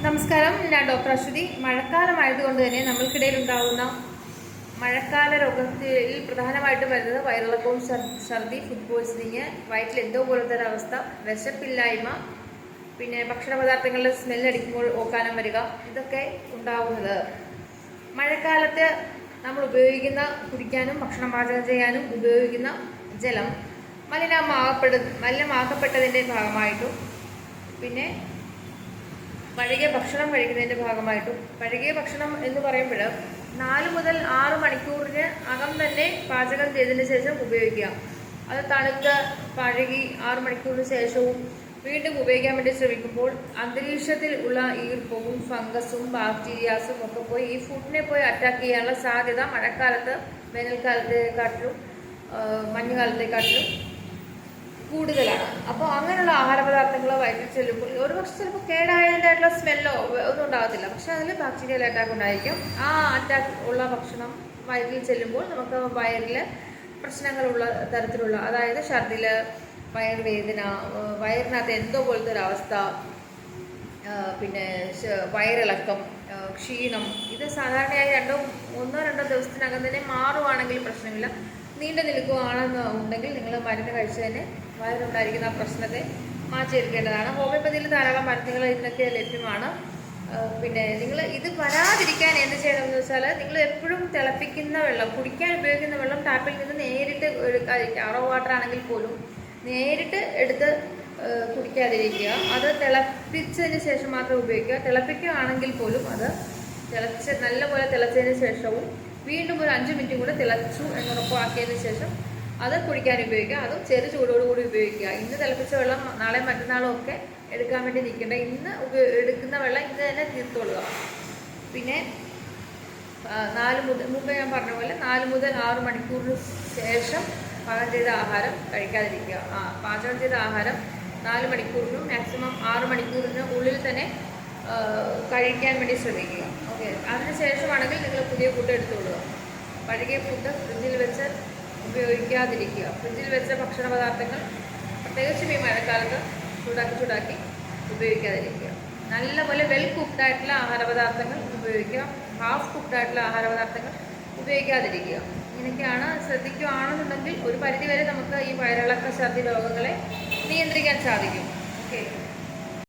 നമസ്കാരം. ഞാൻ ഡോക്ടർ അശ്വതി. മഴക്കാലമായതുകൊണ്ട് തന്നെ നമ്മൾക്കിടയിൽ ഉണ്ടാകുന്ന മഴക്കാല രോഗത്തിൽ പ്രധാനമായിട്ടും വരുന്നത് വയറിളക്കവും ഛർ- ഛർദി ഫുഡ് പോയ്സണിങ് വയറ്റിൽ എന്തോ പോലത്തെ ഒരു അവസ്ഥ വിശപ്പില്ലായ്മ പിന്നെ ഭക്ഷണ പദാർത്ഥങ്ങളുടെ സ്മെല്ലടിക്കുമ്പോൾ ഓക്കാനം വരിക ഇതൊക്കെ ഉണ്ടാകുന്നത് മഴക്കാലത്ത് നമ്മൾ ഉപയോഗിക്കുന്ന കുടിക്കാനും ഭക്ഷണം പാചകം ചെയ്യാനും ഉപയോഗിക്കുന്ന ജലം മലിനമാകപ്പെടു മലിനമാക്കപ്പെട്ടതിന്റെ ഭാഗമായിട്ടും പിന്നെ പഴകിയ ഭക്ഷണം കഴിക്കുന്നതിന്റെ ഭാഗമായിട്ടും പഴകിയ ഭക്ഷണം എന്ന് പറയുമ്പോൾ നാല് മുതൽ ആറ് മണിക്കൂറിന് അകം തന്നെ പാചകം ചെയ്തതിന് ശേഷം ഉപയോഗിക്കുക. അത് തണുത്ത് പഴകി ആറ് മണിക്കൂറിന് ശേഷവും വീണ്ടും ഉപയോഗിക്കാൻ വേണ്ടി ശ്രമിക്കുമ്പോൾ അന്തരീക്ഷത്തിൽ ഉള്ള ഈർപ്പവും ഫംഗസും ബാക്ടീരിയാസും ഒക്കെ പോയി ഈ ഫുഡിനെ പോയി അറ്റാക്ക് ചെയ്യാനുള്ള സാധ്യത മഴക്കാലത്ത് വേനൽക്കാലത്തെക്കാട്ടിലും മഞ്ഞുകാലത്തെക്കാട്ടിലും കൂടുതലാണ്. അപ്പോൾ അങ്ങനെയുള്ള ആഹാര പദാർത്ഥങ്ങൾ വയറ്റിൽ ചെല്ലുമ്പോൾ ഒരു പക്ഷെ ചിലപ്പോൾ കേടായതിന്റെതായിട്ടുള്ള സ്മെല്ലോ ഒന്നും ഉണ്ടാകത്തില്ല പക്ഷെ അതിൽ ബാക്ടീരിയൽ അറ്റാക്ക് ഉണ്ടായിരിക്കും. ആ അറ്റാക്ക് ഉള്ള ഭക്ഷണം വയറ്റിൽ ചെല്ലുമ്പോൾ നമുക്ക് വയറിൽ പ്രശ്നങ്ങളുള്ള തരത്തിലുള്ള അതായത് ഛർദിൽ വയറുവേദന വേദന വയറിനകത്ത് എന്തോ പോലത്തെ ഒരു അവസ്ഥ പിന്നെ വയറിളക്കം ക്ഷീണം ഇത് സാധാരണയായി രണ്ടോ ഒന്നോ രണ്ടോ ദിവസത്തിനകം തന്നെ മാറുവാണെങ്കിൽ പ്രശ്നമില്ല. നീണ്ടു നിൽക്കുകയാണെന്ന് ഉണ്ടെങ്കിൽ നിങ്ങൾ മരുന്ന് കഴിച്ച് തന്നെ വയറുണ്ടായിരിക്കുന്ന ആ പ്രശ്നത്തെ മാറ്റിയെടുക്കേണ്ടതാണ് ഹോമിയോപ്പതിയിൽ ധാരാളം മരുന്നുകൾ ഇതിനൊക്കെ ലഭ്യമാണ്. പിന്നെ നിങ്ങൾ ഇത് വരാതിരിക്കാൻ എന്ത് ചെയ്യണമെന്ന് വെച്ചാൽ നിങ്ങൾ എപ്പോഴും തിളപ്പിക്കുന്ന വെള്ളം കുടിക്കാൻ ഉപയോഗിക്കുന്ന വെള്ളം ടാപ്പിൽ നിന്ന് നേരിട്ട് അറോ വാട്ടർ ആണെങ്കിൽ പോലും നേരിട്ട് എടുത്ത് കുടിക്കാതിരിക്കുക. അത് തിളപ്പിച്ചതിന് ശേഷം മാത്രം ഉപയോഗിക്കുക. തിളപ്പിക്കുകയാണെങ്കിൽ പോലും അത് തിളച്ച് നല്ലപോലെ തിളച്ചതിന് ശേഷവും വീണ്ടും ഒരു അഞ്ച് മിനിറ്റും കൂടെ തിളച്ചു എന്നുറപ്പാക്കിയതിന് ശേഷം അത് കുടിക്കാൻ ഉപയോഗിക്കുക. അതും ചെറു ചൂടോടുകൂടി ഉപയോഗിക്കുക. ഇന്ന് തിളപ്പിച്ച വെള്ളം നാളെ മറ്റന്നാളും ഒക്കെ എടുക്കാൻ വേണ്ടി നിൽക്കേണ്ട. ഇന്ന് എടുക്കുന്ന വെള്ളം ഇന്ന് തന്നെ തീർത്തുകൊള്ളുക പിന്നെ നാല് മുതൽ മുമ്പ് ഞാൻ പറഞ്ഞ പോലെ നാല് മുതൽ ആറ് മണിക്കൂറിന് ശേഷം പാകം ചെയ്ത ആഹാരം കഴിക്കാതിരിക്കുക. ആ പാചകം ചെയ്ത ആഹാരം നാല് മണിക്കൂറിനും മാക്സിമം ആറ് മണിക്കൂറിന് ഉള്ളിൽ തന്നെ കഴിക്കാൻ വേണ്ടി ശ്രമിക്കുക. ഓക്കെ. അതിന് ശേഷമാണെങ്കിൽ നിങ്ങൾ പുതിയ ഫുഡ് എടുത്തുകൊള്ളുക പഴകിയ ഫുഡ് ഫ്രിഡ്ജിൽ വെച്ച് ഉപയോഗിക്കാതിരിക്കുക. ഫ്രിഡ്ജിൽ വെച്ച ഭക്ഷണ പദാർത്ഥങ്ങൾ പ്രത്യേകിച്ചും ഈ മഴക്കാലത്ത് ചൂടാക്കി ചൂടാക്കി ഉപയോഗിക്കാതിരിക്കുക. നല്ലപോലെ വെൽ കുക്ക്ഡ് ആയിട്ടുള്ള ആഹാര പദാർത്ഥങ്ങൾ ഉപയോഗിക്കുക. ഹാഫ് കുക്ക്ഡ് ആയിട്ടുള്ള ആഹാര പദാർത്ഥങ്ങൾ ഉപയോഗിക്കാതിരിക്കുക. ഇങ്ങനെയൊക്കെയാണ് ശ്രദ്ധിക്കുകയാണെന്നുണ്ടെങ്കിൽ ഒരു പരിധിവരെ നമുക്ക് ഈ വയറിളക്ക ഛർദി രോഗങ്ങളെ നിയന്ത്രിക്കാൻ സാധിക്കും. ഓക്കെ